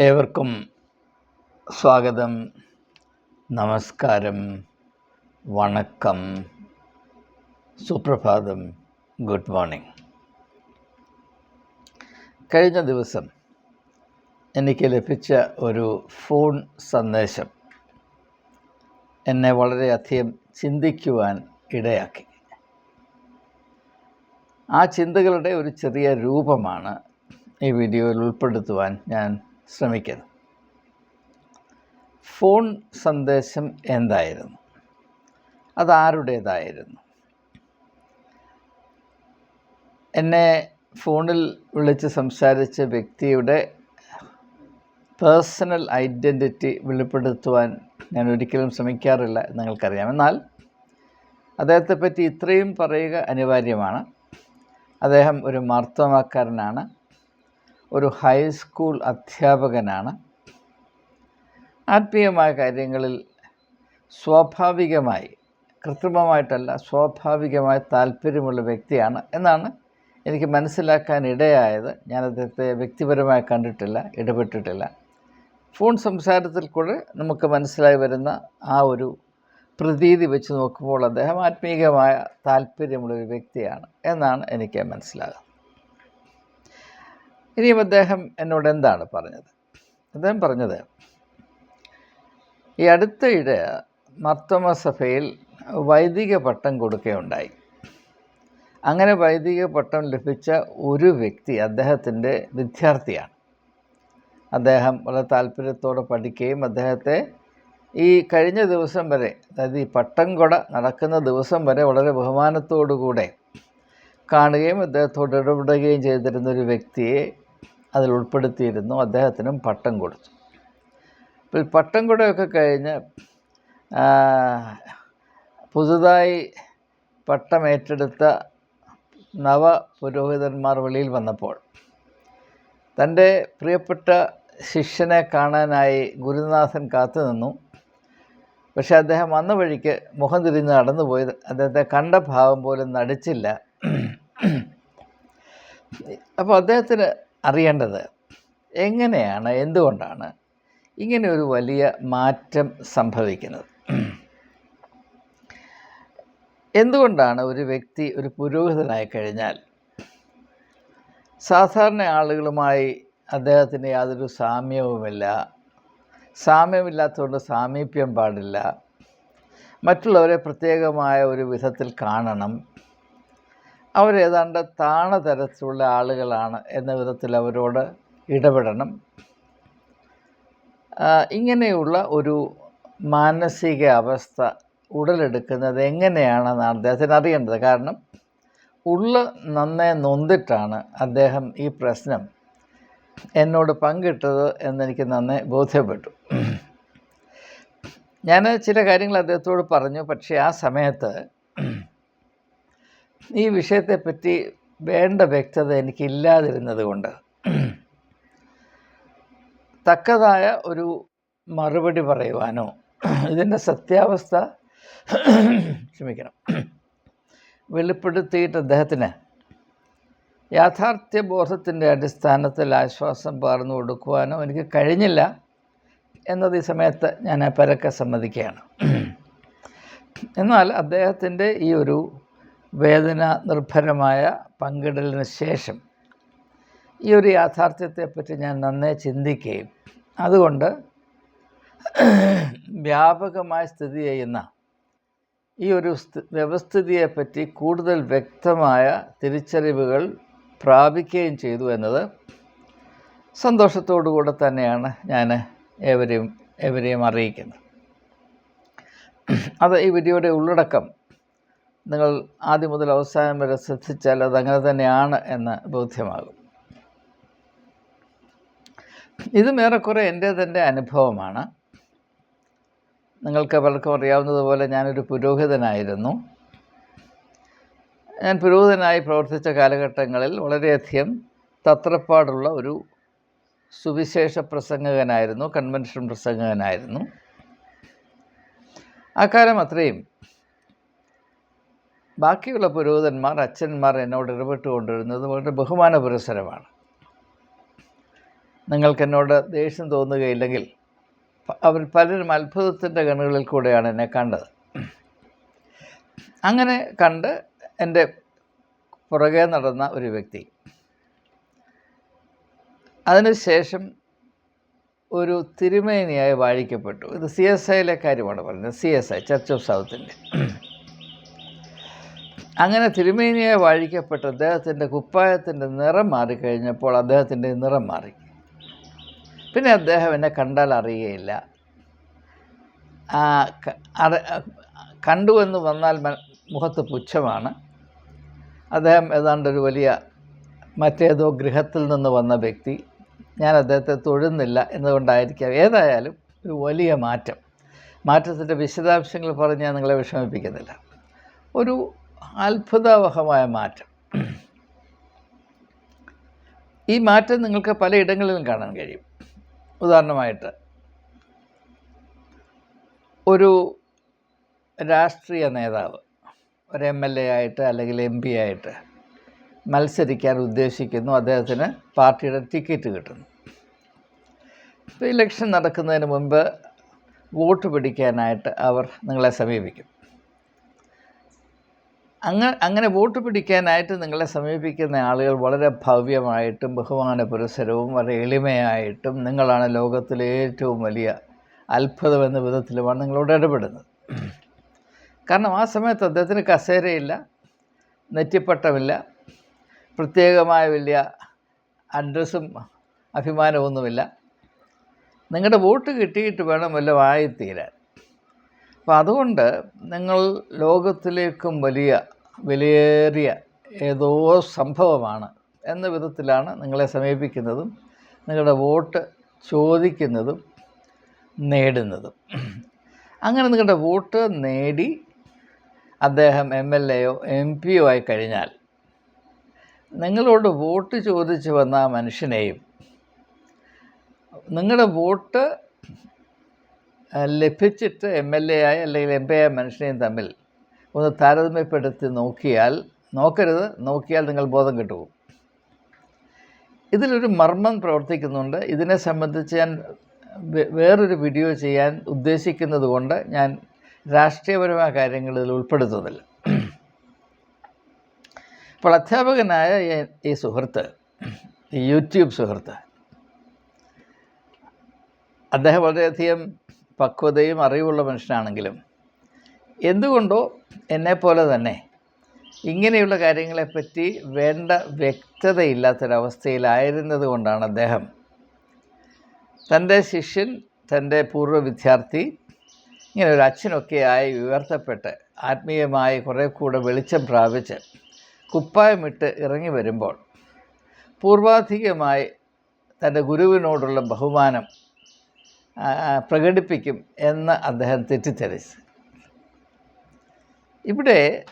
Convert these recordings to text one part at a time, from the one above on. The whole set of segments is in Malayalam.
ഏവർക്കും സ്വാഗതം. നമസ്കാരം. വണക്കം. സുപ്രഭാതം. Good morning. കഴിഞ്ഞ ദിവസം എനിക്ക് ലഭിച്ച ഒരു ഫോൺ സന്ദേശം എന്നെ വളരെയധികം ചിന്തിക്കുവാൻ ഇടയാക്കി. ആ ചിന്തകളുടെ ഒരു ചെറിയ രൂപമാണ് ഈ വീഡിയോയിൽ ഉൾപ്പെടുത്തുവാൻ ഞാൻ ശ്രമിക്കുന്നത് ഫോൺ സന്ദേശം എന്തായിരുന്നു? അതാരുടേതായിരുന്നു? എന്നെ ഫോണിൽ വിളിച്ച് സംസാരിച്ച വ്യക്തിയുടെ പേഴ്സണൽ ഐഡന്റിറ്റി വെളിപ്പെടുത്തുവാൻ ഞാൻ ഒരിക്കലും ശ്രമിക്കാറില്ല നിങ്ങൾക്കറിയാം. എന്നാൽ അദ്ദേഹത്തെ പറ്റി ഇത്രയും പറയുക അനിവാര്യമാണ്. അദ്ദേഹം ഒരു മാർത്തോമാക്കാരനാണ്. ഒരു ഹൈസ്കൂൾ അധ്യാപകനാണ്. ആത്മീയമായ കാര്യങ്ങളിൽ സ്വാഭാവികമായി കൃത്രിമമായിട്ടല്ല സ്വാഭാവികമായ താല്പര്യമുള്ള വ്യക്തിയാണ് എന്നാണ് എനിക്ക് മനസ്സിലാക്കാൻ ഇടയായത്. ഞാൻ അദ്ദേഹത്തെ വ്യക്തിപരമായി കണ്ടിട്ടില്ല ഇടപെട്ടിട്ടില്ല. ഫോൺ സംസാരത്തിൽ കൂടെ നമുക്ക് മനസ്സിലായി വരുന്ന ആ ഒരു പ്രതീതി വെച്ച് നോക്കുമ്പോൾ അദ്ദേഹം ആത്മീയമായ താല്പര്യമുള്ളൊരു വ്യക്തിയാണ് എന്നാണ് എനിക്ക് മനസ്സിലാകുന്നത്. ഇനിയും അദ്ദേഹം എന്നോട് എന്താണ് പറഞ്ഞത്? അദ്ദേഹം പറഞ്ഞത് ഈ അടുത്തയിടെ മർത്തമ സഭയിൽ വൈദിക പട്ടം കൊടുക്കുകയുണ്ടായി. അങ്ങനെ വൈദിക പട്ടം ലഭിച്ച ഒരു വ്യക്തി അദ്ദേഹത്തിന്റെ വിദ്യാർത്ഥിയാണ്. അദ്ദേഹം വളരെ താല്പര്യത്തോടെ പഠിക്കുകയും അദ്ദേഹത്തെ ഈ കഴിഞ്ഞ ദിവസം വരെ അതായത് ഈ പട്ടം കൊട നടക്കുന്ന ദിവസം വരെ വളരെ ബഹുമാനത്തോടുകൂടെ കാണുകയും അദ്ദേഹത്തോട് ഇടപെടുകയും ചെയ്തിരുന്ന ഒരു വ്യക്തിയെ അതിൽ ഉൾപ്പെടുത്തിയിരുന്നു. അദ്ദേഹത്തിനും പട്ടം കൊടുത്തു. അപ്പോൾ പട്ടം കൂടെയൊക്കെ കഴിഞ്ഞ് പുതുതായി പട്ടം ഏറ്റെടുത്ത നവ പുരോഹിതന്മാർ വെളിയിൽ വന്നപ്പോൾ തന്റെ പ്രിയപ്പെട്ട ശിഷ്യനെ കാണാനായി ഗുരുനാഥൻ കാത്തു നിന്നു. പക്ഷേ അദ്ദേഹം വന്ന വഴിക്ക് മുഖം തിരിഞ്ഞ് നടന്നുപോയി അദ്ദേഹത്തെ കണ്ട ഭാവം പോലും നടിച്ചില്ല. അപ്പോൾ അദ്ദേഹത്തിന് അറിയേണ്ടത്. എങ്ങനെയാണ് എന്തുകൊണ്ടാണ് ഇങ്ങനെ ഒരു വലിയ മാറ്റം സംഭവിക്കുന്നത്? എന്തുകൊണ്ടാണ് ഒരു വ്യക്തി ഒരു പുരോഹിതനായി കഴിഞ്ഞാൽ സാധാരണ ആളുകളുമായി അദ്ദേഹത്തിന് യാതൊരു സാമ്യവുമില്ല സാമ്യമില്ലാത്തതുകൊണ്ട് സാമീപ്യം പാടില്ല മറ്റുള്ളവരെ പ്രത്യേകമായ ഒരു വിധത്തിൽ കാണണം അവരേതാണ്ട് താണ തരത്തിലുള്ള ആളുകളാണ് എന്ന വിധത്തിൽ അവരോട് ഇടപെടണം. ഇങ്ങനെയുള്ള ഒരു മാനസിക അവസ്ഥ ഉടലെടുക്കുന്നത് എങ്ങനെയാണെന്നാണ് അദ്ദേഹത്തിന് അറിയേണ്ടത്. കാരണം ഉള്ള നന്നേ നൊന്തിട്ടാണ് അദ്ദേഹം ഈ പ്രശ്നം എന്നോട് പങ്കിട്ടത് എന്നെനിക്ക് നന്നേ ബോധ്യപ്പെട്ടു. ഞാൻ ചില കാര്യങ്ങൾ അദ്ദേഹത്തോട് പറഞ്ഞു. പക്ഷേ ആ സമയത്ത് ഈ വിഷയത്തെപ്പറ്റി വേണ്ട വ്യക്തത എനിക്കില്ലാതിരുന്നത് കൊണ്ട് തക്കതായ ഒരു മറുപടി പറയുവാനോ ഇതിന്റെ സത്യാവസ്ഥ ക്ഷമിക്കണം. വെളിപ്പെടുത്തിയിട്ട് അദ്ദേഹത്തിന് യാഥാർത്ഥ്യ ബോധത്തിന്റെ അടിസ്ഥാനത്തിൽ ആശ്വാസം പകർന്നു കൊടുക്കുവാനോ എനിക്ക് കഴിഞ്ഞില്ല എന്നത് ഈ സമയത്ത് ഞാൻ പരക്കെ സമ്മതിക്കുകയാണ്. എന്നാൽ അദ്ദേഹത്തിന്റെ ഈ ഒരു വേദന നിർഭരമായ പങ്കിടലിന് ശേഷം ഈ ഒരു യാഥാർത്ഥ്യത്തെപ്പറ്റി ഞാൻ നന്നേ ചിന്തിക്കുകയും അതുകൊണ്ട് വ്യാപകമായി സ്ഥിതി ചെയ്യുന്ന ഈ ഒരു വ്യവസ്ഥിതിയെപ്പറ്റി കൂടുതൽ വ്യക്തമായ തിരിച്ചറിവുകൾ പ്രാപിക്കുകയും ചെയ്തു എന്നത് സന്തോഷത്തോടു കൂടെ തന്നെയാണ് ഞാൻ ഏവരെയും ഏവരെയും അറിയിക്കുന്നത്. അത് ഈ വീഡിയോയുടെ ഉള്ളടക്കം നിങ്ങൾ ആദ്യം മുതൽ അവസാനം വരെ ശ്രദ്ധിച്ചാൽ അങ്ങനെ തന്നെയാണ് എന്ന് ബോധ്യമാകും. ഇതും ഏറെക്കുറെ എന്റെ തന്നെ അനുഭവമാണ്. നിങ്ങൾക്ക് പലർക്കും അറിയാവുന്നതുപോലെ ഞാനൊരു പുരോഹിതനായിരുന്നു. ഞാൻ പുരോഹിതനായി പ്രവർത്തിച്ച കാലഘട്ടങ്ങളിൽ വളരെയധികം തത്രപ്പാടുള്ള ഒരു സുവിശേഷ പ്രസംഗകനായിരുന്നു കൺവെൻഷൻ പ്രസംഗകനായിരുന്നു. അക്കാലം അത്രയും ബാക്കിയുള്ള പുരോഹിതന്മാർ അച്ഛന്മാർ എന്നോട് ഇടപെട്ട് കൊണ്ടിരുന്നത് വളരെ ബഹുമാന പുരസരമാണ് നിങ്ങൾക്ക് എന്നോട് ദേഷ്യം തോന്നുകയില്ലെങ്കിൽ അവർ പലരും അത്ഭുതത്തിന്റെ കണ്ണുകളിൽ കൂടെയാണ് എന്നെ കണ്ടത്. അങ്ങനെ കണ്ട് എന്റെ പുറകെ നടന്ന ഒരു വ്യക്തി അതിനുശേഷം ഒരു തിരുമേനിയായി വാഴിക്കപ്പെട്ടു. ഇത് സി എസ് ഐയിലെ കാര്യമാണ് പറയുന്നത് C S I church of സൗത്തിന്റെ അങ്ങനെ തിരുമേനിയെ വാഴിക്കപ്പെട്ട അദ്ദേഹത്തിന്റെ കുപ്പായത്തിന്റെ നിറം മാറിക്കഴിഞ്ഞപ്പോൾ അദ്ദേഹത്തിന്റെ നിറം മാറി. പിന്നെ അദ്ദേഹം എന്നെ കണ്ടാൽ അറിയുകയില്ല കണ്ടു എന്ന് വന്നാൽ മുഖത്ത് പുച്ഛമാണ്. അദ്ദേഹം ഏതാണ്ട് ഒരു വലിയ മറ്റേതോ ഗൃഹത്തിൽ നിന്ന് വന്ന വ്യക്തി. ഞാൻ അദ്ദേഹത്തെ തൊഴുന്നില്ല എന്നതുകൊണ്ടായിരിക്കാം. ഏതായാലും ഒരു വലിയ മാറ്റം. മാറ്റത്തിന്റെ വിശദാംശങ്ങൾ പറഞ്ഞ് ഞാൻ നിങ്ങളെ വിഷമിപ്പിക്കുന്നില്ല. ഒരു അത്ഭുതാവഹമായ മാറ്റം. ഈ മാറ്റം നിങ്ങൾക്ക് പലയിടങ്ങളിലും കാണാൻ കഴിയും. ഉദാഹരണമായിട്ട് ഒരു രാഷ്ട്രീയ നേതാവ് ഒരു എം എൽ എ ആയിട്ട് അല്ലെങ്കിൽ എം പി ആയിട്ട് മത്സരിക്കാൻ ഉദ്ദേശിക്കുന്നു. അദ്ദേഹത്തിന് പാർട്ടിയുടെ ടിക്കറ്റ് കിട്ടുന്നു. ഇപ്പോൾ ഇലക്ഷൻ നടക്കുന്നതിന് മുമ്പ് വോട്ട് പിടിക്കാനായിട്ട് അവർ നിങ്ങളെ സമീപിക്കും. അങ്ങനെ അങ്ങനെ വോട്ട് പിടിക്കാനായിട്ട് നിങ്ങളെ സമീപിക്കുന്ന ആളുകൾ വളരെ ഭവ്യമായിട്ടും ബഹുമാന പുരസരവും വളരെ എളിമയായിട്ടും നിങ്ങളാണ് ലോകത്തിലെ ഏറ്റവും വലിയ അത്ഭുതം എന്ന വിധത്തിലുമാണ് നിങ്ങളോട് ഇടപെടുന്നത്. കാരണം ആ സമയത്ത് അദ്ദേഹത്തിന് കസേരയില്ല നെറ്റിപ്പട്ടമില്ല പ്രത്യേകമായ വലിയ അഡ്രസ്സും അഭിമാനമൊന്നുമില്ല. നിങ്ങളുടെ വോട്ട് കിട്ടിയിട്ട് വേണം വല്ലതും ആയിത്തീരാൻ അപ്പം അതുകൊണ്ട് നിങ്ങൾ ലോകത്തിലേക്കും വലിയ വിലയേറിയ ഏതോ സംഭവമാണ് എന്ന വിധത്തിലാണ് നിങ്ങളെ സമീപിക്കുന്നതും നിങ്ങളുടെ വോട്ട് ചോദിക്കുന്നതും നേടുന്നതും. അങ്ങനെ നിങ്ങളുടെ വോട്ട് നേടി അദ്ദേഹം എം എൽ എയോ എം പിയോ ആയി കഴിഞ്ഞാൽ നിങ്ങളോട് വോട്ട് ചോദിച്ചു വന്ന ആ മനുഷ്യനെയും നിങ്ങളുടെ വോട്ട് ലഭിച്ചിട്ട് എം എൽ എ ആയ അല്ലെങ്കിൽ എം പി ആയ മനുഷ്യനെയും തമ്മിൽ ഒന്ന് താരതമ്യപ്പെടുത്തി നോക്കിയാൽ നോക്കരുത് നോക്കിയാൽ നിങ്ങൾ ബോധം കിട്ടുമോ ഇതിലൊരു മർമ്മം പ്രവർത്തിക്കുന്നുണ്ട്. ഇതിനെ സംബന്ധിച്ച് ഞാൻ വേറൊരു വീഡിയോ ചെയ്യാൻ ഉദ്ദേശിക്കുന്നത് കൊണ്ട് ഞാൻ രാഷ്ട്രീയപരമായ കാര്യങ്ങളിൽ ഇതിൽ ഉൾപ്പെടുത്തുന്നില്ല. അപ്പോൾ അധ്യാപകനായ ഈ സുഹൃത്ത് ഈ യൂട്യൂബ് സുഹൃത്ത് അദ്ദേഹം വളരെയധികം പക്വതയും അറിവുള്ള മനുഷ്യനാണെങ്കിലും എന്തുകൊണ്ടോ എന്നെപ്പോലെ തന്നെ ഇങ്ങനെയുള്ള കാര്യങ്ങളെപ്പറ്റി വേണ്ട വ്യക്തതയില്ലാത്തൊരവസ്ഥയിലായിരുന്നത് കൊണ്ടാണ് അദ്ദേഹം തന്റെ ശിഷ്യൻ തന്റെ പൂർവ വിദ്യാർത്ഥി ഇങ്ങനെ ഒരു അച്ഛനൊക്കെയായി ഉയർത്തപ്പെട്ട് ആത്മീയമായി കുറേ കൂടെ വെളിച്ചം പ്രാപിച്ച് കുപ്പായമിട്ട് ഇറങ്ങി വരുമ്പോൾ പൂർവാധികമായി തന്റെ ഗുരുവിനോടുള്ള ബഹുമാനം പ്രകടിപ്പിക്കും എന്ന് അദ്ദേഹം തെറ്റിദ്ധരിച്ചു. ഇവിടെ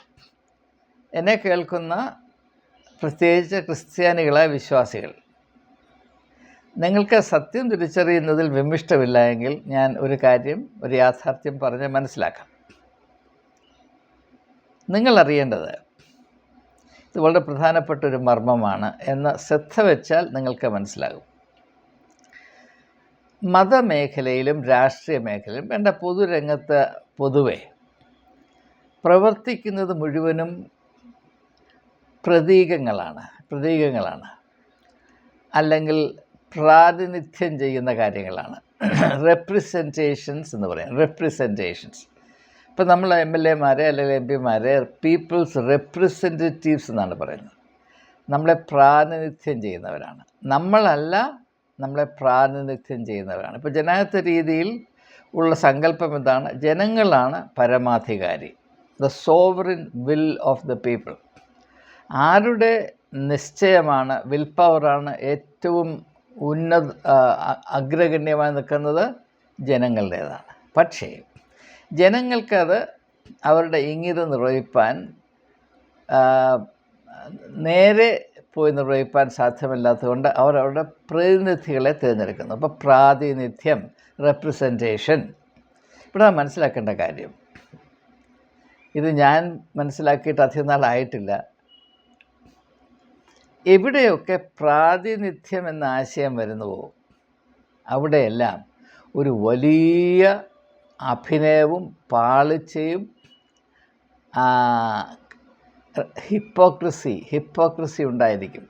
എന്നെ കേൾക്കുന്ന പ്രത്യേകിച്ച് ക്രിസ്ത്യാനികളായ വിശ്വാസികൾ നിങ്ങൾക്ക് സത്യം തിരിച്ചറിയുന്നതിൽ വിമിഷ്ടമില്ല എങ്കിൽ ഞാൻ ഒരു കാര്യം ഒരു യാഥാർത്ഥ്യം പറഞ്ഞ് മനസ്സിലാക്കാം. നിങ്ങൾ അറിയേണ്ടത് ഇത് വളരെ പ്രധാനപ്പെട്ട ഒരു മർമ്മമാണ് എന്ന് ശ്രദ്ധ വെച്ചാൽ നിങ്ങൾക്ക് മനസ്സിലാകും. മതമേഖലയിലും രാഷ്ട്രീയ മേഖലയിലും എന്റെ പൊതുരംഗത്ത് പൊതുവെ പ്രവർത്തിക്കുന്നത് മുഴുവനും പ്രതീകങ്ങളാണ് പ്രതീകങ്ങളാണ്. അല്ലെങ്കിൽ പ്രാതിനിധ്യം ചെയ്യുന്ന കാര്യങ്ങളാണ്. റെപ്രസെന്റേഷൻസ് എന്ന് പറയാം റെപ്രസെന്റേഷൻസ് ഇപ്പം നമ്മൾ എം എൽ എമാരെ അല്ലെങ്കിൽ എം പിമാരെ പീപ്പിൾസ് റെപ്രസെന്റേറ്റീവ്സ് എന്നാണ് പറയുന്നത്. നമ്മളെ പ്രാതിനിധ്യം ചെയ്യുന്നവരാണ്. നമ്മളല്ല നമ്മളെ പ്രാതിനിധ്യം ചെയ്യുന്നവരാണ്. ഇപ്പോൾ ജനാധിപത്യ രീതിയിൽ ഉള്ള സങ്കല്പം എന്താണ്? ജനങ്ങളാണ് പരമാധികാരി. The sovereign will of the people ആരുടെ നിശ്ചയമാണ് വിൽ പവറാണ് ഏറ്റവും ഉന്നത അഗ്രഗണ്യമായി നിൽക്കുന്നത് ജനങ്ങളുടേതാണ്. പക്ഷേ ജനങ്ങൾക്കത് അവരുടെ ഇംഗിതം നിർവഹിപ്പാൻ നേരെ പോയി നിർവഹിപ്പാൻ സാധ്യമല്ലാത്തതുകൊണ്ട് അവർ അവരുടെ പ്രതിനിധികളെ തിരഞ്ഞെടുക്കുന്നു. അപ്പോൾ പ്രാതിനിധ്യം റെപ്രസെന്റേഷൻ ഇവിടെ മനസ്സിലാക്കേണ്ട കാര്യം. ഇത് ഞാൻ മനസ്സിലാക്കിയിട്ട് അധികം നാളായിട്ടില്ല എവിടെയൊക്കെ പ്രാതിനിധ്യം എന്ന ആശയം വരുന്നുവോ അവിടെയെല്ലാം ഒരു വലിയ അഭിനയവും പാളിച്ചയും ഹിപ്പോക്രസി ഹിപ്പോക്രസി ഉണ്ടായിരിക്കും.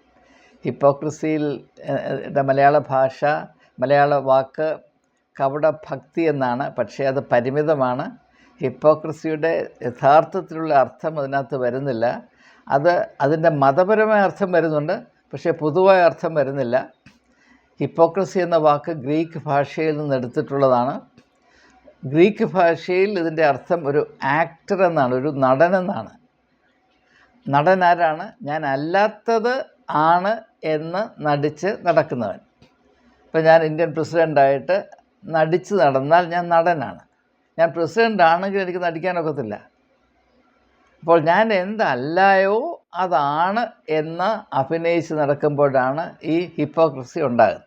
ഹിപ്പോക്രസിയിൽ മലയാള ഭാഷ മലയാള വാക്ക് കവട ഭക്തി എന്നാണ് പക്ഷേ അത് പരിമിതമാണ്. ഹിപ്പോക്രസിയുടെ യഥാർത്ഥത്തിലുള്ള അർത്ഥം അതിനകത്ത് വരുന്നില്ല. അത് അതിന്റെ മതപരമായ അർത്ഥം വരുന്നുണ്ട് പക്ഷേ പൊതുവായ അർത്ഥം വരുന്നില്ല. ഹിപ്പോക്രസി എന്ന വാക്ക് ഗ്രീക്ക് ഭാഷയിൽ നിന്ന് എടുത്തിട്ടുള്ളതാണ്. ഗ്രീക്ക് ഭാഷയിൽ ഇതിന്റെ അർത്ഥം ഒരു ആക്ടർ എന്നാണ് ഒരു നടനെന്നാണ് നടൻ ആരാണ്? ഞാൻ അല്ലാത്തത് ആണ് എന്ന് നടിച്ച് നടക്കുന്നവൻ. ഇപ്പം ഞാൻ ഇന്ത്യൻ പ്രസിഡന്റായിട്ട് നടിച്ച് നടന്നാൽ ഞാൻ നടനാണ്. ഞാൻ പ്രസിഡന്റ് ആണെങ്കിൽ എനിക്ക് നടിക്കാനൊക്കത്തില്ല അപ്പോൾ ഞാൻ എന്തല്ലായോ അതാണ് എന്ന് അഭിനയിച്ച് നടക്കുമ്പോഴാണ് ഈ ഹിപ്പോക്രസി ഉണ്ടാകുന്നത്.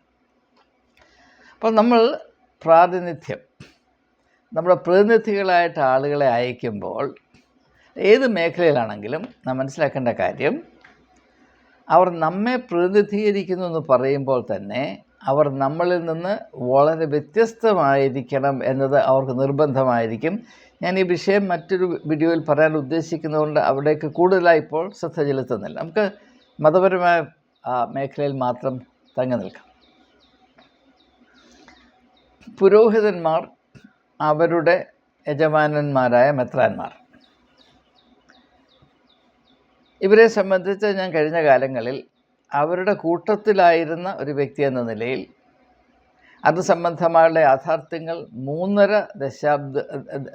അപ്പോൾ നമ്മൾ പ്രാതിനിധ്യം. നമ്മുടെ പ്രതിനിധികളായിട്ട് ആളുകളെ അയക്കുമ്പോൾ ഏത് മേഖലയിലാണെങ്കിലും നാം മനസ്സിലാക്കേണ്ട കാര്യം അവർ നമ്മെ പ്രതിനിധീകരിക്കുന്നു എന്ന് പറയുമ്പോൾ തന്നെ അവർ നമ്മളിൽ നിന്ന് വളരെ വ്യത്യസ്തമായിരിക്കണം എന്നത് അവർക്ക് നിർബന്ധമായിരിക്കും. ഞാൻ ഈ വിഷയം മറ്റൊരു വീഡിയോയിൽ പറയാൻ ഉദ്ദേശിക്കുന്നതുകൊണ്ട് അവിടേക്ക് കൂടുതലായി ഇപ്പോൾ ശ്രദ്ധ ചെലുത്തുന്നില്ല. നമുക്ക് മതപരമായ മേഖലയിൽ മാത്രം തങ്ങി നിൽക്കാം. പുരോഹിതന്മാർ അവരുടെ യജമാനന്മാരായ മെത്രാന്മാർ. ഇവരെ സംബന്ധിച്ച് ഞാൻ കഴിഞ്ഞ കാലങ്ങളിൽ അവരുടെ കൂട്ടത്തിലായിരുന്ന ഒരു വ്യക്തി എന്ന നിലയിൽ അത് സംബന്ധമായുള്ള യാഥാർത്ഥ്യങ്ങൾ മൂന്നര ദശാബ്ദ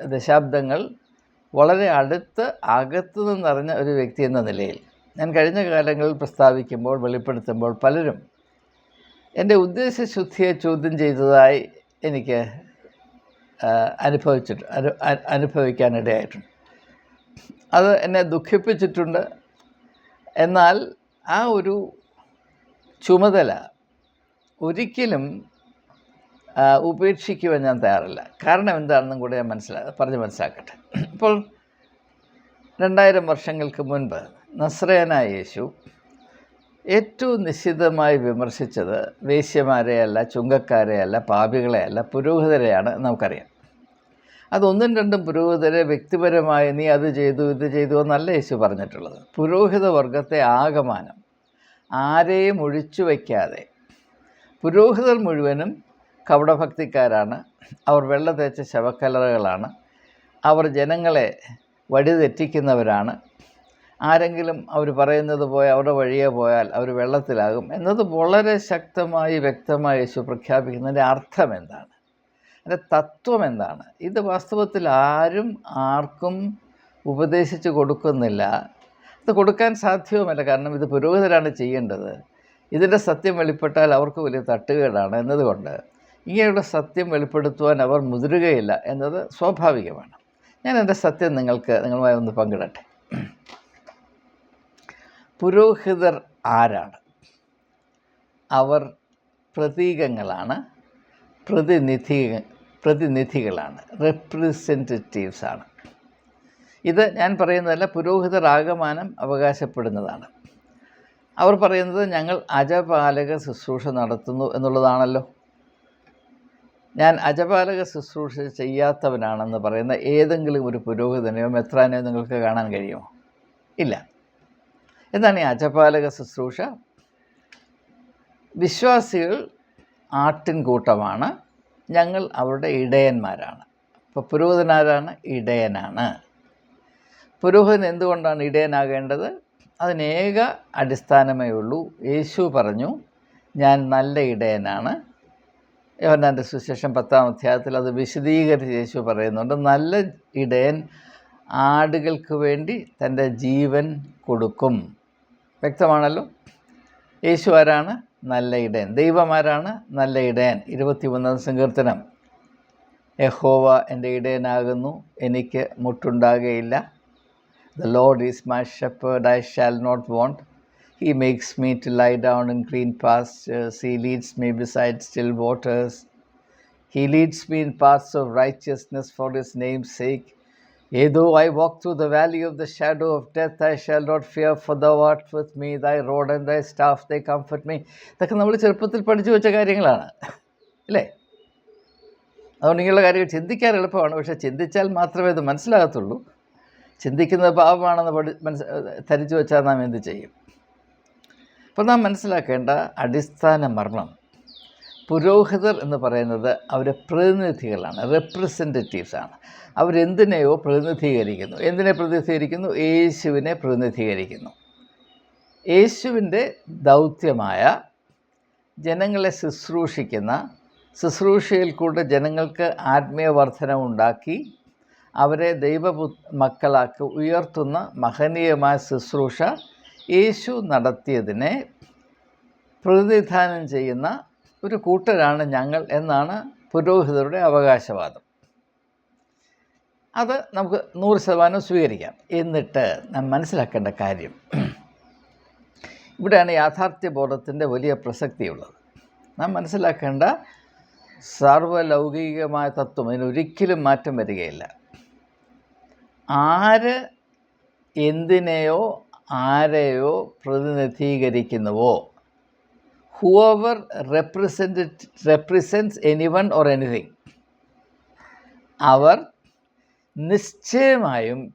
ദശാബ്ദങ്ങൾ വളരെ അടുത്ത് അകത്തു നിന്നറിഞ്ഞ ഒരു വ്യക്തി എന്ന നിലയിൽ ഞാൻ കഴിഞ്ഞ കാലങ്ങളിൽ പ്രസ്താവിക്കുമ്പോൾ വെളിപ്പെടുത്തുമ്പോൾ പലരും എന്റെ ഉദ്ദേശശുദ്ധിയെ ചോദ്യം ചെയ്തതായി എനിക്ക് അനുഭവിച്ചിട്ട് അനു അനുഭവിക്കാനിടയായിട്ടുണ്ട്. അത് എന്നെ ദുഃഖിപ്പിച്ചിട്ടുണ്ട്. എന്നാൽ ആ ഒരു ചുമതല ഒരിക്കലും ഉപേക്ഷിക്കുവാൻ ഞാൻ തയ്യാറില്ല. കാരണം എന്താണെന്നും കൂടെ ഞാൻ മനസ്സിലാ പറഞ്ഞ് മനസ്സിലാക്കട്ടെ. ഇപ്പോൾ രണ്ടായിരം വർഷങ്ങൾക്ക് മുൻപ് നസ്രയനായ യേശു ഏറ്റവും നിശ്ചിതമായി വിമർശിച്ചത് വേശ്യമാരെയല്ല ചുങ്കക്കാരെയല്ല പാപികളെയല്ല പുരോഹിതരെയാണ് നമുക്കറിയാം. അതൊന്നും രണ്ടും പുരോഹിതരെ വ്യക്തിപരമായി നീ അത് ചെയ്തു ഇത് ചെയ്തു എന്നല്ല യേശു പറഞ്ഞിട്ടുള്ളത്. പുരോഹിത വർഗത്തെ ആകമാനം ആരെയും ഒഴിച്ചു വയ്ക്കാതെ പുരോഹിതർ മുഴുവനും കപടഭക്തിക്കാരാണ്. അവർ വെള്ള തേച്ച ശവക്കലറുകളാണ് അവർ ജനങ്ങളെ വഴിതെറ്റിക്കുന്നവരാണ് ആരെങ്കിലും അവർ പറയുന്നത് പോയ അവരുടെ വഴിയെ പോയാൽ അവർ വെള്ളത്തിലാകും. എന്നത് വളരെ ശക്തമായി വ്യക്തമായി യേശു പ്രഖ്യാപിക്കുന്നതിന്റെ അർത്ഥം എന്താണ്? അതിന്റെ തത്വം എന്താണ്? ഇത് വാസ്തവത്തിൽ ആരും ആർക്കും ഉപദേശിച്ച് കൊടുക്കുന്നില്ല. ഇത് കൊടുക്കാൻ സാധ്യവുമല്ല കാരണം ഇത് പുരോഹിതരാണ് ചെയ്യേണ്ടത്. ഇതിന്റെ സത്യം വെളിപ്പെട്ടാൽ അവർക്ക് വലിയ തട്ടുകേടാണ് എന്നതുകൊണ്ട് ഇങ്ങനെയുള്ള സത്യം വെളിപ്പെടുത്തുവാൻ അവർ മുതിരുകയില്ല എന്നത് സ്വാഭാവികമാണ്. ഞാൻ എന്റെ സത്യം നിങ്ങൾക്ക് നിങ്ങളുമായി ഒന്ന് പങ്കിടട്ടെ. പുരോഹിതർ ആരാണ്? അവർ പ്രതീകങ്ങളാണ്. പ്രതിനിധി പ്രതിനിധികളാണ് ആണ്. ഇത് ഞാൻ പറയുന്നതല്ല പുരോഹിത ആകമാനം അവകാശപ്പെടുന്നതാണ്. അവർ പറയുന്നത് ഞങ്ങൾ അജപാലക ശുശ്രൂഷ നടത്തുന്നു എന്നുള്ളതാണല്ലോ. ഞാൻ അജപാലക ശുശ്രൂഷ ചെയ്യാത്തവനാണെന്ന് പറയുന്ന ഏതെങ്കിലും ഒരു പുരോഹിതനെയോ മെത്രാനെയോ നിങ്ങൾക്ക് കാണാൻ കഴിയുമോ? ഇല്ല. എന്താണ് ഈ അജപാലക ശുശ്രൂഷ? വിശ്വാസികൾ ആട്ടിൻകൂട്ടമാണ് ഞങ്ങൾ അവരുടെ ഇടയന്മാരാണ്. അപ്പോൾ പുരോഹിതനാരാണ് ഇടയനാണ്. പുരോഹിതൻ എന്തുകൊണ്ടാണ് ഇടയനാകേണ്ടത്? അതിനേക അടിസ്ഥാനമേ ഉള്ളൂ. യേശു പറഞ്ഞു ഞാൻ നല്ല ഇടയനാണ്. യോഹന്നാന്റെ സുശേഷം പത്താം അധ്യായത്തിൽ അത് വിശദീകരിച്ച് യേശു പറയുന്നുണ്ട് നല്ല ഇടയൻ ആടുകൾക്ക് വേണ്ടി തന്റെ ജീവൻ കൊടുക്കും. വ്യക്തമാണല്ലോ? യേശു ആരാണ്? നല്ല ഇടയൻ. ദൈവമാരാണ് നല്ല ഇടയൻ. ഇരുപത്തി മൂന്നാം സങ്കീർത്തനം. യഹോവ എന്റെ ഇടയനാകുന്നു. എനിക്ക് മുട്ടുണ്ടാകുകയില്ല the lord is my shepherd I shall not want he makes me to lie down in clean pastures he leads me beside still waters he leads me in parts of righteousness for his name sake Though I walk through the valley of the shadow of death, I shall not fear, for thou art with me, thy rod and thy staff, they comfort me. ഇതൊക്കെ നമ്മൾ ചെറുപ്പത്തിൽ പഠിച്ചു വെച്ച കാര്യങ്ങളാണ്. അല്ലേ അതുകൊണ്ട് ഇങ്ങനെയുള്ള കാര്യങ്ങൾ ചിന്തിക്കാൻ എളുപ്പമാണ്. പക്ഷേ ചിന്തിച്ചാൽ മാത്രമേ ഇത് മനസ്സിലാകത്തുള്ളൂ. ചിന്തിക്കുന്നത് പാപമാണെന്ന് പഠി മനസ്സ് ധരിച്ചു വെച്ചാൽ നാം എന്ത് ചെയ്യും? അപ്പോൾ നാം മനസ്സിലാക്കേണ്ട അടിസ്ഥാന മർമ്മം. പുരോഹിതർ എന്ന് പറയുന്നത് അവർ പ്രതിനിധികളാണ് റെപ്രസെന്റേറ്റീവ്സാണ് അവരെന്തിനെയോ പ്രതിനിധീകരിക്കുന്നു. എന്തിനെ പ്രതിനിധീകരിക്കുന്നു? യേശുവിനെ പ്രതിനിധീകരിക്കുന്നു. യേശുവിന്റെ ദൗത്യമായ ജനങ്ങളെ ശുശ്രൂഷിക്കുന്ന ശുശ്രൂഷയിൽ കൂടെ ജനങ്ങൾക്ക് ആത്മീയ വർധനമുണ്ടാക്കി അവരെ ദൈവപു മക്കളാക്കി ഉയർത്തുന്ന മഹനീയമായ ശുശ്രൂഷ യേശു നടത്തിയതിനെ പ്രതിനിധാനം ചെയ്യുന്ന ഒരു കൂട്ടരാണ് ഞങ്ങൾ എന്നാണ് പുരോഹിതരുടെ അവകാശവാദം. അത് നമുക്ക് നൂറ് ശതമാനം സ്വീകരിക്കാം. എന്നിട്ട് നാം മനസ്സിലാക്കേണ്ട കാര്യം. ഇവിടെയാണ് യാഥാർത്ഥ്യബോധത്തിന്റെ വലിയ പ്രസക്തിയുള്ളത്. നാം മനസ്സിലാക്കേണ്ട സർവലൗകികമായ തത്വം അതിനൊരിക്കലും മാറ്റം വരികയില്ല. ആര് എന്തിനെയോ ആരെയോ പ്രതിനിധീകരിക്കുന്നുവോ whoever represent represents anyone or എനിങ് അവർ നിശ്ചയമായും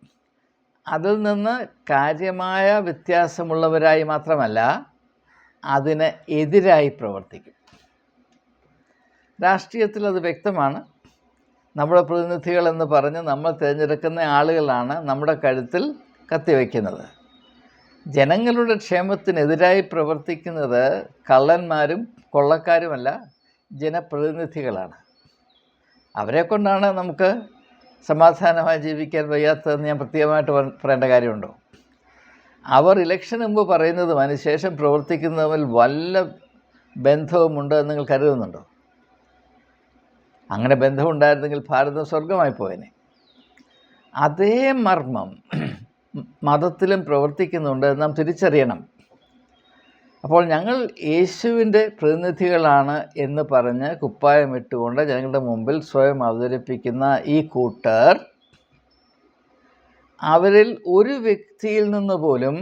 അതിൽ നിന്ന് കാര്യമായ വ്യത്യാസമുള്ളവരായി മാത്രമല്ല അതിന് എതിരായി പ്രവർത്തിക്കും. രാഷ്ട്രീയത്തിൽ അത് വ്യക്തമാണ്. നമ്മുടെ പ്രതിനിധികളെന്ന് പറഞ്ഞ് നമ്മൾ തിരഞ്ഞെടുക്കുന്ന ആളുകളാണ് നമ്മുടെ കഴുത്തിൽ കത്തിവെക്കുന്നത് ജനങ്ങളുടെ ക്ഷേമത്തിനെതിരായി പ്രവർത്തിക്കുന്നത് കള്ളന്മാരും കൊള്ളക്കാരുമല്ല ജനപ്രതിനിധികളാണ്. അവരെ കൊണ്ടാണ് നമുക്ക് സമാധാനമായി ജീവിക്കാൻ വയ്യാത്തതെന്ന് ഞാൻ പ്രത്യേകമായിട്ട് പറയേണ്ട കാര്യമുണ്ടോ? അവർ ഇലക്ഷൻ മുമ്പ് പറയുന്നതും അതിനുശേഷം പ്രവർത്തിക്കുന്നതും വല്ല ബന്ധവുമുണ്ട് എന്ന് നിങ്ങൾ കരുതുന്നുണ്ടോ? അങ്ങനെ ബന്ധമുണ്ടായിരുന്നെങ്കിൽ ഭാരതം സ്വർഗമായി പോയനെ. അതേ മർമ്മം മതത്തിലും പ്രവർത്തിക്കുന്നുണ്ട് നാം തിരിച്ചറിയണം. അപ്പോൾ ഞങ്ങൾ യേശുവിന്റെ പ്രതിനിധികളാണ് എന്ന് പറഞ്ഞ് കുപ്പായം ഇട്ടുകൊണ്ട് ഞങ്ങളുടെ മുമ്പിൽ സ്വയം അവതരിപ്പിക്കുന്ന ഈ കൂട്ടർ അവരിൽ ഒരു വ്യക്തിയിൽ നിന്ന് പോലും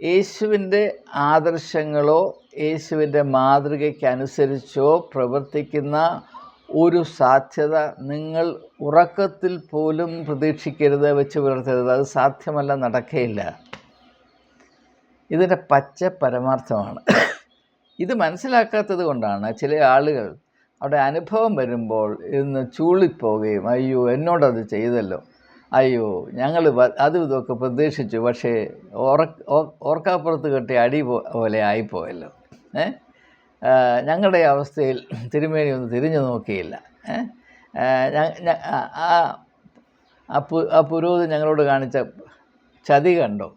യേശുവിന്റെ ആദർശങ്ങളോ യേശുവിന്റെ മാതൃകയ്ക്കനുസരിച്ചോ പ്രവർത്തിക്കുന്ന ഒരു സാധ്യത നിങ്ങൾ ഉറക്കത്തിൽ പോലും പ്രതീക്ഷിക്കരുത് വെച്ച് പുലർത്തരുത്. അത് സാധ്യമല്ല നടക്കുകയില്ല ഇതിന്റെ പച്ച പരമാർത്ഥമാണ്. ഇത് മനസ്സിലാക്കാത്തത് കൊണ്ടാണ് ചില ആളുകൾ അവിടെ അനുഭവം വരുമ്പോൾ ഇന്ന് ചൂളിപ്പോവുകയും അയ്യോ എന്നോടത് ചെയ്തല്ലോ. അയ്യോ ഞങ്ങൾ അത് ഇതൊക്കെ പ്രതീക്ഷിച്ചു. പക്ഷേ ഓർ ഓർക്കാപ്പുറത്ത് കെട്ടി അടി പോലെ ആയിപ്പോയല്ലോ. ഏ? ഞങ്ങളുടെ അവസ്ഥയിൽ തിരുമേനി ഒന്ന് തിരിഞ്ഞു നോക്കിയില്ല. ആ പുരോഹിതൻ ഞങ്ങളോട് കാണിച്ച ചതി കണ്ടോ.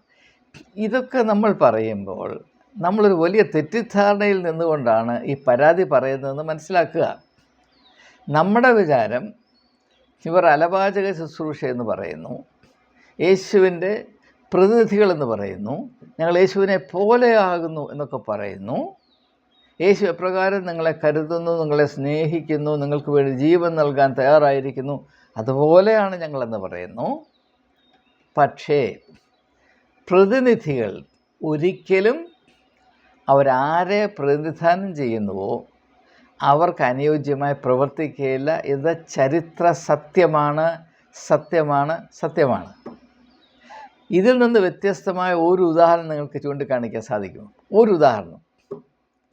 ഇതൊക്കെ നമ്മൾ പറയുമ്പോൾ നമ്മളൊരു വലിയ തെറ്റിദ്ധാരണയിൽ നിന്നുകൊണ്ടാണ് ഈ പരാതി പറയുന്നതെന്ന് മനസ്സിലാക്കുക. നമ്മുടെ വിചാരം ഇവർ അലപാചക ശുശ്രൂഷ എന്ന് പറയുന്നു. യേശുവിന്റെ പ്രതിനിധികളെന്ന് പറയുന്നു. ഞങ്ങൾ യേശുവിനെ പോലെയാകുന്നു എന്നൊക്കെ പറയുന്നു. യേശു എപ്രകാരം നിങ്ങളെ കരുതുന്നു നിങ്ങളെ സ്നേഹിക്കുന്നു നിങ്ങൾക്ക് വേണ്ടി ജീവൻ നൽകാൻ തയ്യാറായിരിക്കുന്നു അതുപോലെയാണ് ഞങ്ങളെന്ന് പറയുന്നു. പക്ഷേ പ്രതിനിധികൾ ഒരിക്കലും അവരാരെ പ്രതിനിധാനം ചെയ്യുന്നുവോ അവർക്ക് അനുയോജ്യമായി പ്രവർത്തിക്കുകയില്ല ഇത് ചരിത്ര സത്യമാണ് സത്യമാണ് സത്യമാണ്. ഇതിൽ നിന്ന് വ്യത്യസ്തമായ ഒരു ഉദാഹരണം നിങ്ങൾക്ക് ചൂണ്ടിക്കാണിക്കാൻ സാധിക്കും ഒരു ഉദാഹരണം.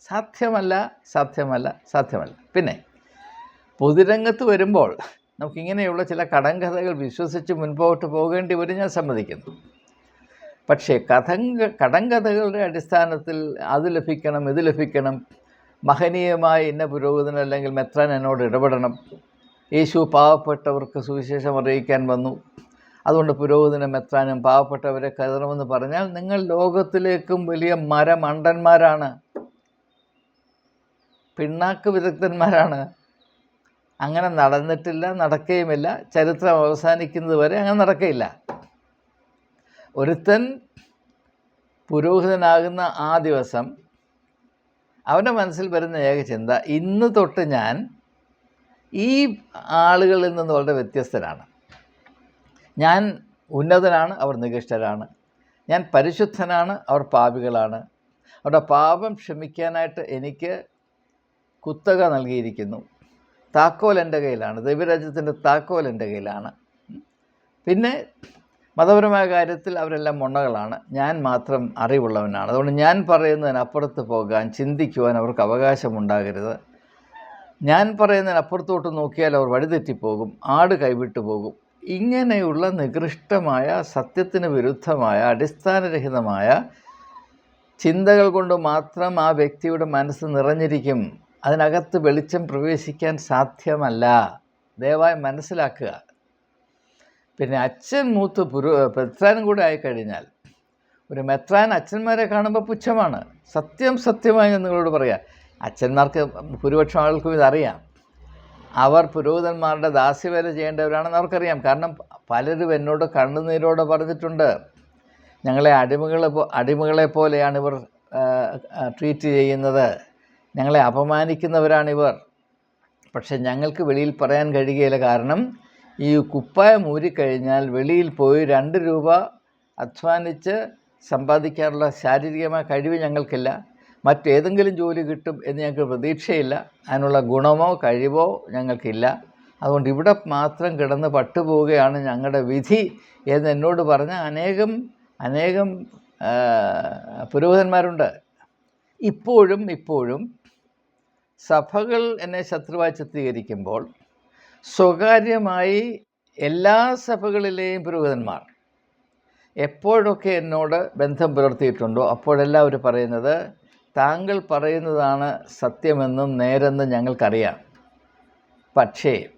സാധ്യമല്ല സാധ്യമല്ല സാധ്യമല്ല പിന്നെ പൊതുരംഗത്ത് വരുമ്പോൾ നമുക്കിങ്ങനെയുള്ള ചില കടങ്കഥകൾ വിശ്വസിച്ച് മുൻപോട്ട് പോകേണ്ടി വരും ഞാൻ സമ്മതിക്കുന്നു. പക്ഷേ കഥങ്ക കടങ്കഥകളുടെ അടിസ്ഥാനത്തിൽ അത് ലഭിക്കണം ഇത് ലഭിക്കണം മഹനീയമായ ഇന്ന പുരോഗതിന് അല്ലെങ്കിൽ മെത്രാൻ എന്നോട് ഇടപെടണം യേശു പാവപ്പെട്ടവർക്ക് സുവിശേഷം അറിയിക്കാൻ വന്നു അതുകൊണ്ട് പുരോഹിതനും മെത്രാനും പാവപ്പെട്ടവരെ കരുതണമെന്ന് പറഞ്ഞാൽ നിങ്ങൾ ലോകത്തിലേക്കും വലിയ മരമണ്ടന്മാരാണ്. പിണ്ണാക്ക് വിദഗ്ധന്മാരാണ്. അങ്ങനെ നടന്നിട്ടില്ല നടക്കുകയുമില്ല ചരിത്രം അവസാനിക്കുന്നത് വരെ അങ്ങനെ നടക്കയില്ല. ഒരുത്തൻ പുരോഹിതനാകുന്ന ആ ദിവസം അവന്റെ മനസ്സിൽ വരുന്ന ഏക ചിന്ത ഇന്ന് തൊട്ട് ഞാൻ ഈ ആളുകളിൽ നിന്ന് വളരെ വ്യത്യസ്തനാണ് ഞാൻ ഉന്നതനാണ് അവർ നികൃഷ്ടരാണ്. ഞാൻ പരിശുദ്ധനാണ് അവർ പാപികളാണ്. അവരുടെ പാപം ക്ഷമിക്കാനായിട്ട് എനിക്ക് കുത്തക നൽകിയിരിക്കുന്നു. താക്കോൽ എന്റെ കയ്യിലാണ്. ദൈവരാജ്യത്തിന്റെ താക്കോൽ എന്റെ കയ്യിലാണ്. പിന്നെ മതപരമായ കാര്യത്തിൽ അവരെല്ലാം മുണ്ണകളാണ് ഞാൻ മാത്രം അറിവുള്ളവനാണ്. അതുകൊണ്ട് ഞാൻ പറയുന്നതിനപ്പുറത്ത് പോകാൻ ചിന്തിക്കുവാൻ അവർക്ക് അവകാശമുണ്ടാകരുത്. ഞാൻ പറയുന്നതിനപ്പുറത്തോട്ട് നോക്കിയാൽ അവർ വഴിതെറ്റിപ്പോകും ആട് കൈവിട്ടു പോകും. ഇങ്ങനെയുള്ള നികൃഷ്ടമായ സത്യത്തിന് വിരുദ്ധമായ അടിസ്ഥാനരഹിതമായ ചിന്തകൾ കൊണ്ട് മാത്രം ആ വ്യക്തിയുടെ മനസ്സ് നിറഞ്ഞിരിക്കും. അതിനകത്ത് വെളിച്ചം പ്രവേശിക്കാൻ സാധ്യമല്ല. ദയവായി മനസ്സിലാക്കുക. പിന്നെ അച്ഛൻ മൂത്ത് പുരു പെത്രാനും കൂടെ ആയിക്കഴിഞ്ഞാൽ ഒരു മെത്രാൻ അച്ഛന്മാരെ കാണുമ്പോൾ പുച്ഛമാണ്. സത്യം സത്യമായി ഞാൻ നിങ്ങളോട് പറയാം. അച്ഛന്മാർക്ക് ഭൂരിപക്ഷം ആൾക്കും ഇതറിയാം. അവർ പുരോഹിതന്മാരുടെ ദാസ്യവേല ചെയ്യേണ്ടവരാണെന്ന് അവർക്കറിയാം. കാരണം പലരും എന്നോട് കണ്ണുനീരോടെ പറഞ്ഞിട്ടുണ്ട്. ഞങ്ങളെ അടിമകളെ അടിമകളെ പോലെയാണ് ഇവർ ട്രീറ്റ് ചെയ്യുന്നത്. ഞങ്ങളെ അപമാനിക്കുന്നവരാണിവർ. പക്ഷെ ഞങ്ങൾക്ക് വെളിയിൽ പറയാൻ കഴിയുകയില്ല. കാരണം ഈ കുപ്പായം ഊരിക്കഴിഞ്ഞാൽ വെളിയിൽ പോയി രണ്ട് രൂപ അധ്വാനിച്ച് സമ്പാദിക്കാനുള്ള ശാരീരികമായ കഴിവ് ഞങ്ങൾക്കില്ല. മറ്റേതെങ്കിലും ജോലി കിട്ടും എന്ന് ഞങ്ങൾക്ക് പ്രതീക്ഷയില്ല. അതിനുള്ള ഗുണമോ കഴിവോ ഞങ്ങൾക്കില്ല. അതുകൊണ്ട് ഇവിടെ മാത്രം കിടന്ന് പട്ടുപോവുകയാണ് ഞങ്ങളുടെ വിധി എന്ന് എന്നോട് പറഞ്ഞ അനേകം അനേകം പുരോഹിതന്മാരുണ്ട്. ഇപ്പോഴും ഇപ്പോഴും സഭകൾ എന്നെ ശത്രുവായി ചിത്രീകരിക്കുമ്പോൾ സ്വകാര്യമായി എല്ലാ സഭകളിലെയും പുരോഹിതന്മാർ എപ്പോഴൊക്കെ എന്നോട് ബന്ധം പുലർത്തിയിട്ടുണ്ടോ അപ്പോഴെല്ലാം അവർ പറയുന്നത് താങ്കൾ പറയുന്നതാണ് സത്യമെന്നും നേരെന്നും ഞങ്ങൾക്കറിയാം. പക്ഷേ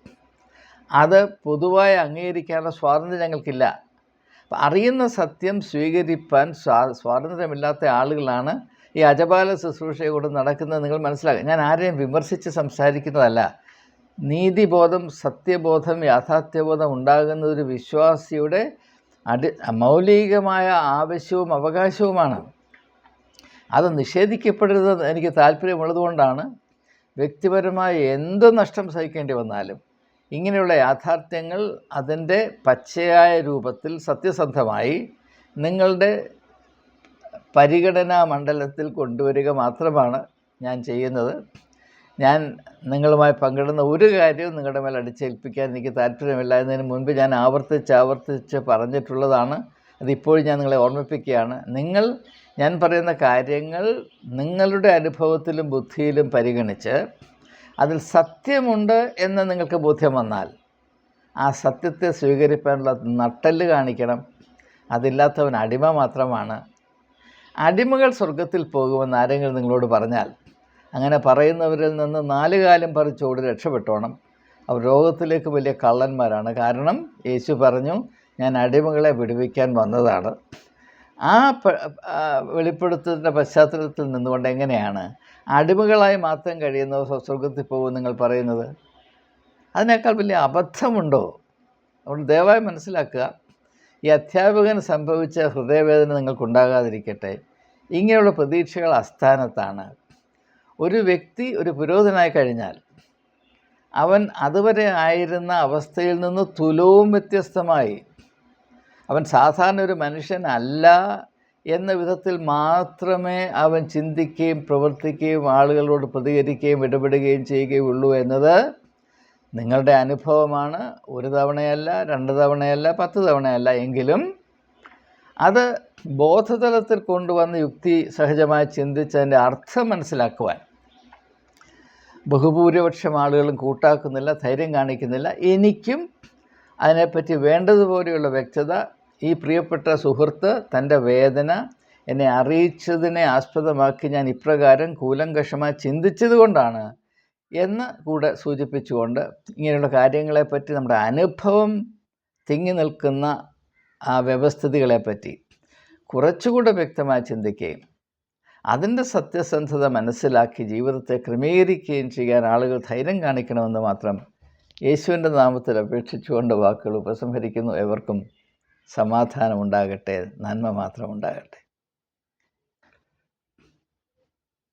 അത് പൊതുവായി അംഗീകരിക്കാനുള്ള സ്വാതന്ത്ര്യം ഞങ്ങൾക്കില്ല. അറിയുന്ന സത്യം സ്വീകരിപ്പാൻ സ്വാ സ്വാതന്ത്ര്യമില്ലാത്ത ആളുകളാണ് ഈ അജപാല ശുശ്രൂഷയോട് നടക്കുന്നത് നിങ്ങൾ മനസ്സിലാക്കുക. ഞാൻ ആരെയും വിമർശിച്ച് സംസാരിക്കുന്നതല്ല. നീതിബോധം സത്യബോധം യാഥാർത്ഥ്യബോധം ഉണ്ടാകുന്ന ഒരു വിശ്വാസിയുടെ അടി മൗലികമായ ആവശ്യവും അവകാശവുമാണ്. അത് നിഷേധിക്കപ്പെടരുത് എനിക്ക് താല്പര്യമുള്ളതുകൊണ്ടാണ് വ്യക്തിപരമായി എന്ത് നഷ്ടം സഹിക്കേണ്ടി വന്നാലും ഇങ്ങനെയുള്ള യാഥാർത്ഥ്യങ്ങൾ അതിന്റെ പച്ചയായ രൂപത്തിൽ സത്യസന്ധമായി നിങ്ങളുടെ പരിഗണനാ മണ്ഡലത്തിൽ കൊണ്ടുവരിക മാത്രമാണ് ഞാൻ ചെയ്യുന്നത്. ഞാൻ നിങ്ങളുമായി പങ്കിടുന്ന ഒരു കാര്യവും നിങ്ങളുടെ മേൽ അടിച്ചേൽപ്പിക്കാൻ എനിക്ക് താല്പര്യമില്ല എന്നതിന് മുൻപ് ഞാൻ ആവർത്തിച്ച് ആവർത്തിച്ച് പറഞ്ഞിട്ടുള്ളതാണ്. അതിപ്പോഴും ഞാൻ നിങ്ങളെ ഓർമ്മിപ്പിക്കുകയാണ്. നിങ്ങൾ ഞാൻ പറയുന്ന കാര്യങ്ങൾ നിങ്ങളുടെ അനുഭവത്തിലും ബുദ്ധിയിലും പരിഗണിച്ച് അതിൽ സത്യമുണ്ട് എന്ന് നിങ്ങൾക്ക് ബോധ്യം വന്നാൽ ആ സത്യത്തെ സ്വീകരിക്കാനുള്ള നട്ടൽ കാണിക്കണം. അതില്ലാത്തവൻ അടിമ മാത്രമാണ്. അടിമകൾ സ്വർഗത്തിൽ പോകുമെന്ന് ആരെങ്കിലും നിങ്ങളോട് പറഞ്ഞാൽ അങ്ങനെ പറയുന്നവരിൽ നിന്ന് നാല് കാലം പറിച്ചോട് രക്ഷപ്പെട്ടോണം. അവർ രോഗത്തിലേക്ക് വലിയ കള്ളന്മാരാണ്. കാരണം യേശു പറഞ്ഞു ഞാൻ അടിമകളെ വിടുവിക്കാൻ വന്നതാണ്. ആ വെളിപ്പെടുത്തലിന്റെ പശ്ചാത്തലത്തിൽ നിന്നുകൊണ്ട് എങ്ങനെയാണ് അടിമകളായി മാത്രം കഴിയുന്നവർ സ്വർഗത്തിൽ പോകും നിങ്ങൾ പറയുന്നത്? അതിനേക്കാൾ വലിയ അബദ്ധമുണ്ടോ? അതുകൊണ്ട് ദയവായി മനസ്സിലാക്കുക. ഈ അധ്യാപകൻ സംഭവിച്ച ഹൃദയവേദന നിങ്ങൾക്കുണ്ടാകാതിരിക്കട്ടെ. ഇങ്ങനെയുള്ള പ്രതീക്ഷകൾ അസ്ഥാനത്താണ് ഒരു വ്യക്തി ഒരു പുരോഹിതനായി കഴിഞ്ഞാൽ അവൻ അതുവരെ ആയിരുന്ന അവസ്ഥയിൽ നിന്ന് തുലവും വ്യത്യസ്തമായി. അവൻ സാധാരണ ഒരു മനുഷ്യനല്ല എന്ന വിധത്തിൽ മാത്രമേ അവൻ ചിന്തിക്കുകയും പ്രവർത്തിക്കുകയും ആളുകളോട് പ്രതികരിക്കുകയും ഇടപെടുകയും ചെയ്യുകയുള്ളൂ എന്നത് നിങ്ങളുടെ അനുഭവമാണ് ഒരു തവണയല്ല രണ്ട് തവണയല്ല പത്ത് തവണയല്ല എങ്കിലും അത് ബോധതലത്തിൽ കൊണ്ടുവന്ന് യുക്തി സഹജമായി ചിന്തിച്ചതിന്റെ അർത്ഥം മനസ്സിലാക്കുവാൻ. ബഹുഭൂരിപക്ഷം ആളുകളും കൂട്ടാക്കുന്നില്ല ധൈര്യം കാണിക്കുന്നില്ല. എനിക്കും അതിനെപ്പറ്റി വേണ്ടതുപോലെയുള്ള വ്യക്തത ഈ പ്രിയപ്പെട്ട സുഹൃത്ത് തന്റെ വേദന എന്നെ അറിയിച്ചതിനെ ആസ്പദമാക്കി ഞാൻ ഇപ്രകാരം കൂലങ്കഷമായി ചിന്തിച്ചത് കൊണ്ടാണ് എന്ന് കൂടെ സൂചിപ്പിച്ചുകൊണ്ട് ഇങ്ങനെയുള്ള കാര്യങ്ങളെപ്പറ്റി നമ്മുടെ അനുഭവം തിങ്ങി നിൽക്കുന്ന ആ വ്യവസ്ഥിതികളെപ്പറ്റി കുറച്ചുകൂടെ വ്യക്തമായി ചിന്തിക്കുകയും അതിന്റെ സത്യസന്ധത മനസ്സിലാക്കി ജീവിതത്തെ ക്രമീകരിക്കുകയും ചെയ്യാൻ ആളുകൾ ധൈര്യം കാണിക്കണമെന്ന് മാത്രം യേശുവിന്റെ നാമത്തിൽ അപേക്ഷിച്ചുകൊണ്ട് വാക്കുകൾ ഉപസംഹരിക്കുന്നു. എവർക്കും സമാധാനമുണ്ടാകട്ടെ നന്മ മാത്രം ഉണ്ടാകട്ടെ.